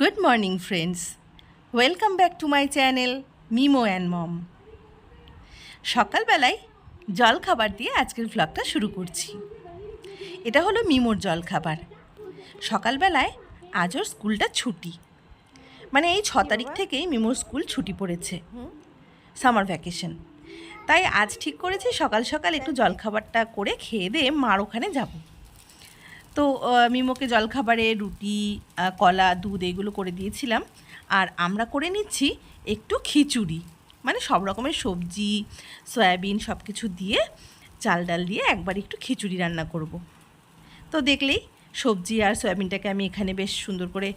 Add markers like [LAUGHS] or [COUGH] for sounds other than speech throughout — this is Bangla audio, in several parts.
Good morning friends welcome back to my channel Mimo and mom সকালবেলায় জল খাবার দিয়ে আজকের ভ্লগটা শুরু করছি। এটা হলো মিমোর জল খাবার সকালবেলায় আজও স্কুলটা ছুটি। মানে এই ছ তারিখ থেকেই মিমোর স্কুল ছুটি পড়েছে। সামার ভ্যাকেশন তাই আজ ঠিক করেছি সকাল সকাল একটু জলখাবারটা করে খেয়ে দিয়ে মার ওখানে যাব। তো মিমোকে জলখাবারে, রুটি কলা, দুধ এগুলো করে দিয়েছিলাম। আর আমরা করে নিচ্ছি একটু খিচুড়ি। মানে সব রকমের সবজি, সয়াবিন সব কিছু দিয়ে চাল ডাল দিয়ে একবার একটু খিচুড়ি রান্না করব। তো দেখলেই সবজি আর সয়াবিনটাকে আমি এখানে বেশ সুন্দর করে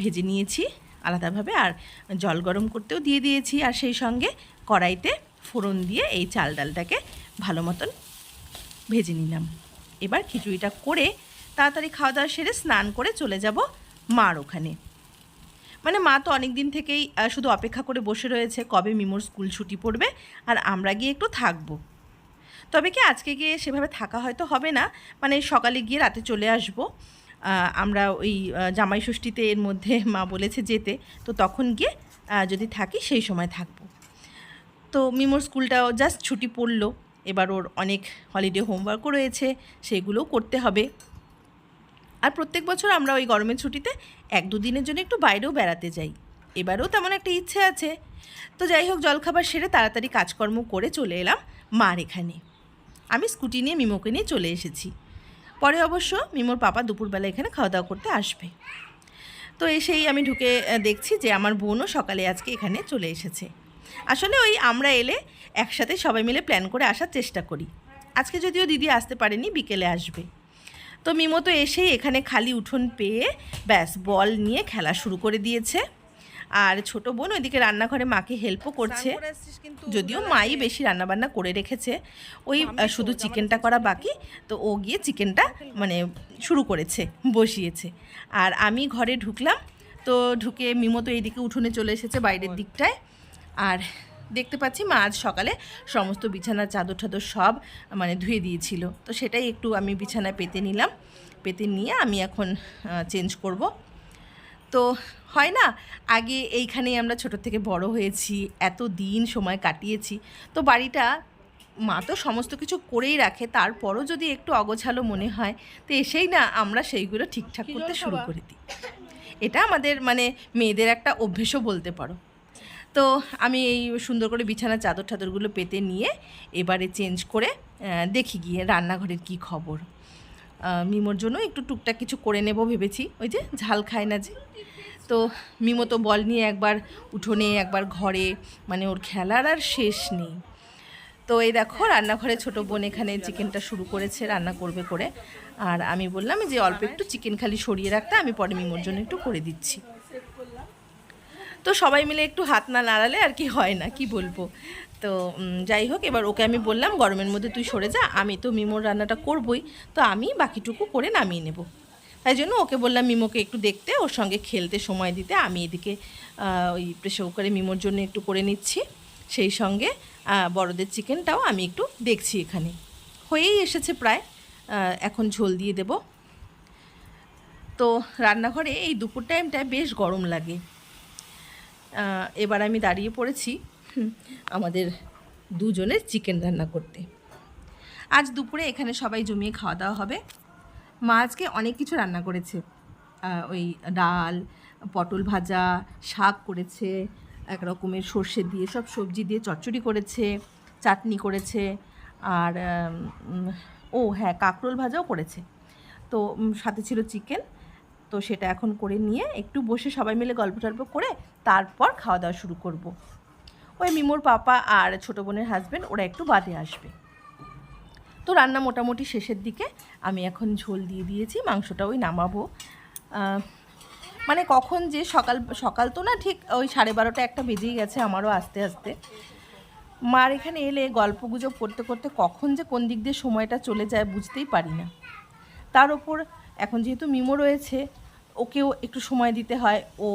ভেজে নিয়েছি আলাদাভাবে। আর জল গরম করতেও দিয়ে দিয়েছি। আর সেই সঙ্গে কড়াইতে ফোড়ন দিয়ে এই চাল ডালটাকে ভালো মতন ভেজে নিলাম। এবার খিচুড়িটা করে তাড়াতাড়ি খাওয়া দাওয়া সেরে স্নান করে চলে যাব মার ওখানে। মানে মা তো অনেক দিন থেকেই শুধু অপেক্ষা করে বসে রয়েছে কবে মিমোর স্কুল ছুটি পড়বে আর আমরা গিয়ে একটু থাকব। তবে কি আজকে গিয়ে সেভাবে থাকা হয়তো হবে না মানে সকালে গিয়ে রাতে চলে আসব। আমরা ওই জামাই ষষ্ঠীতে এর মধ্যে [LAUGHS] মা বলেছে যেতে, তো তখন গিয়ে যদি থাকি সেই সময় থাকব। তো মিমোর স্কুলটাও জাস্ট ছুটি পড়ল, এবার ওর অনেক হলিডে হোমওয়ার্কও রয়েছে, সেগুলোও করতে হবে। আর প্রত্যেক বছর আমরা ওই গরমের ছুটিতে এক দুদিনের জন্য একটু বাইরেও বেড়াতে যাই। এবারেও তেমন একটা ইচ্ছে আছে। তো যাই হোক, জলখাবার সেরে তাড়াতাড়ি কাজকর্ম করে চলে এলাম মার এখানে। আমি স্কুটি নিয়ে মিমোকে নিয়ে চলে এসেছি। পরে অবশ্য মিমোর পাপা দুপুরবেলা এখানে খাওয়া দাওয়া করতে আসবে। তো এসেই আমি ঢুকে দেখছি যে আমার বোনও সকালে আজকে এখানে চলে এসেছে। আসলে ওই আমরা এলে একসাথে সবাই মিলে প্ল্যান করে আসার চেষ্টা করি। আজকে যদিও দিদি আসতে পারেনি, বিকেলে আসবে। তো মিমো তো এসেই এখানে খালি উঠোন পেয়ে ব্যাস বল নিয়ে খেলা শুরু করে দিয়েছে। আর ছোট বোন ওইদিকে রান্নাঘরে মাকে হেল্পও করছে। যদিও মাই বেশি রান্নাবান্না করে রেখেছে। ওই শুধু চিকেনটা করা বাকি। তো ও গিয়ে চিকেনটা মানে শুরু করেছে বসিয়েছে। আর আমি ঘরে ঢুকলাম। তো ঢুকে মিমো তো এইদিকে উঠোনে চলে এসেছে বাইরের দিকটায়। আর দেখতে পাচ্ছি মা আজ সকালে সমস্ত বিছানার চাদর টাদর সব মানে ধুয়ে দিয়েছিল। তো সেটাই একটু আমি বিছানায় পেতে নিলাম। পেতে নিয়ে আমি এখন চেঞ্জ করব। তো হয় না আগে এইখানেই আমরা ছোট থেকে বড় হয়েছি এত দিন সময় কাটিয়েছি। তো বাড়িটা মা তো সমস্ত কিছু করেই রাখে তারপরও যদি একটু অগোছালো মনে হয় তো এসেই না আমরা সেইগুলো ঠিকঠাক করতে শুরু করে দিই। এটা আমাদের মানে মেয়েদের একটা অভ্যেসও বলতে পারো। তো আমি এই সুন্দর করে বিছানার চাদর টাদরগুলো পেতে নিয়ে এবারে চেঞ্জ করে দেখি গিয়ে রান্নাঘরের কি খবর। মিমোর জন্য একটু টুকটাক কিছু করে নেব ভেবেছি। ওই যে ঝাল খায় না যে। তো মিমো তো বল নিয়ে একবার উঠোনে, একবার ঘরে মানে ওর খেলার আর শেষ নেই। তো এই দেখো রান্নাঘরে ছোট বোন এখানে চিকেনটা শুরু করেছে, রান্না করবে করে। আর আমি বললাম যে অল্প একটু চিকেন খালি সরিয়ে রাখতে, আমি পরে মিমোর জন্য একটু করে দিচ্ছি। তো সবাই মিলে একটু হাত না নাড়ালে আর কি হয় না, কি বলব? তো যাই হোক, এবার ওকে আমি বললাম, গরমের মধ্যে তুই সরে যা, আমি তো মিমোর রান্নাটা করবই, তো আমি বাকিটুকু করে নামিয়ে নেব। তাই জন্য ওকে বললাম, মিমোকে একটু দেখতে, ওর সঙ্গে খেলতে সময় দিতে, আমি এদিকে ওই প্রেশার কুকারে মিমোর জন্য একটু করে নিচ্ছি। সেই সঙ্গে বড়দের চিকেনটাও আমি একটু দেখছি এখানে। হয়েই এসেছে প্রায় এখন ঝোল দিয়ে দেব। তো রান্নাঘরে এই দুপুর টাইমটায় বেশ গরম লাগে। এবার আমি দাঁড়িয়ে পড়েছি আমাদের দুজনের চিকেন রান্না করতে। আজ দুপুরে এখানে সবাই জমিয়ে খাওয়া দাওয়া হবে। মা আজকে অনেক কিছু রান্না করেছে। ওই ডাল, পটল ভাজা, শাক করেছে, এক রকমের সর্ষে দিয়ে সব সবজি দিয়ে চচ্চড়ি করেছে, চাটনি করেছে, আর ও হ্যাঁ কাঁকরোল ভাজাও করেছে। তো সাথে ছিল চিকেন তো সেটা এখন করে নিয়ে একটু বসে সবাই মিলে গল্প টল্প করে তারপর খাওয়া দাওয়া শুরু করব। ওই মিমোর পাপা আর ছোটো বোনের হাজব্যান্ড ওরা একটু বাদে আসবে। তো রান্না মোটামুটি শেষের দিকে আমি এখন ঝোল দিয়ে দিয়েছি, মাংসটা ওই নামাবো। মানে কখন যে সকাল সকাল তো না ঠিক ওই সাড়ে বারোটা একটা বেজেই গেছে আমারও আস্তে আস্তে। মার এখানে এলে গল্প গুজব করতে করতে কখন যে কোন দিক দিয়ে সময়টা চলে যায় বুঝতেই পারি না। তার ওপর এখন যেহেতু মিমো রয়েছে, ওকেও একটু সময় দিতে হয়, ও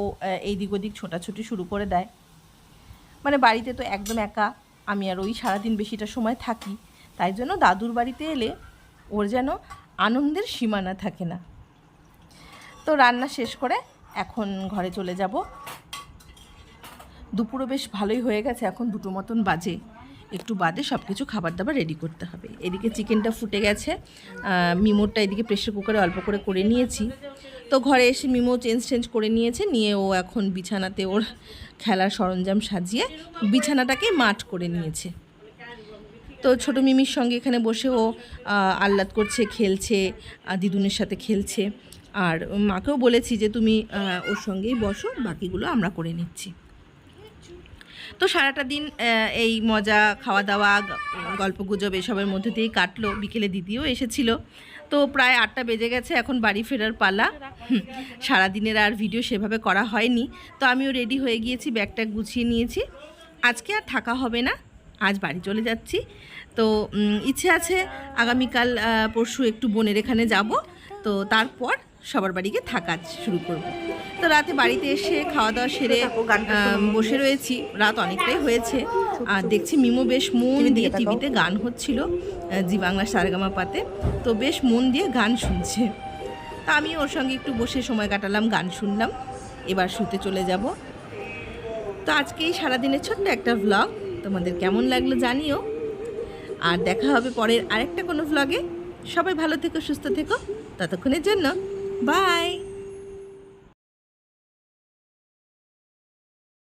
এই দিক ওদিক ছোটাছুটি শুরু করে দেয়। মানে বাড়িতে তো একদম একা, আমি আর ওই সারাদিন বেশিটা সময় থাকি, তাই জন্য দাদুর বাড়িতে এলে ওর যেন আনন্দের সীমানা থাকে না। তো রান্না শেষ করে এখন ঘরে চলে যাব। দুপুরও বেশ ভালোই হয়ে গেছে, এখন দুটো মতন বাজে। একটু বাদে সব কিছু খাবার দাবার রেডি করতে হবে। এদিকে চিকেনটা ফুটে গেছে মিমোরটা এদিকে প্রেশার কুকারে অল্প করে করে নিয়েছি। তো ঘরে এসে মিমো চেঞ্জ চেঞ্জ করে নিয়েছে, নিয়ে ও এখন বিছানাতে ওর খেলার সরঞ্জাম সাজিয়ে বিছানাটাকে মাঠ করে নিয়েছে। তো ছোট মিমির সঙ্গে এখানে বসে ও আহ্লাদ করছে, খেলছে দিদুনের সাথে খেলছে। আর মাকেও বলেছি যে, তুমি ওর সঙ্গেই বসো, বাকিগুলো আমরা করে নিচ্ছি। তো সারাটা দিন এই মজা খাওয়া দাওয়া গল্প গুজব এসবের মধ্যে দিয়েই কাটলো, বিকেলে দিদিও এসেছিল। তো প্রায় আটটা বেজে গেছে, এখন বাড়ি ফেরার পালা। সারাদিনের আর ভিডিও সেভাবে করা হয়নি। তো আমিও রেডি হয়ে গিয়েছি, ব্যাগটা গুছিয়ে নিয়েছি। আজকে আর থাকা হবে না, আজ বাড়ি চলে যাচ্ছি। তো ইচ্ছে আছে আগামীকাল পরশু একটু বোনের এখানে যাব। তো তারপর সবার বাড়িতে থাকা শুরু করব। তো রাতে বাড়িতে এসে খাওয়া দাওয়া সেরে বসে রয়েছি। রাত অনেকটাই হয়েছে। আর দেখছি মিমো বেশ মন দিয়ে টিভিতে গান হচ্ছিল জি বাংলা সারেগামা পাতে। তো বেশ মন দিয়ে গান শুনছে। তা আমি ওর সঙ্গে একটু বসে সময় কাটালাম গান শুনলাম। এবার শুতে চলে যাব। তো আজকে এই সারাদিনের ছোট্ট একটা ভ্লগ তোমাদের কেমন লাগল জানিও। আর দেখা হবে পরের আরেকটা কোনো ভ্লগে সবাই ভালো থেকো সুস্থ থেকো। ততক্ষণের জন্য। Bye!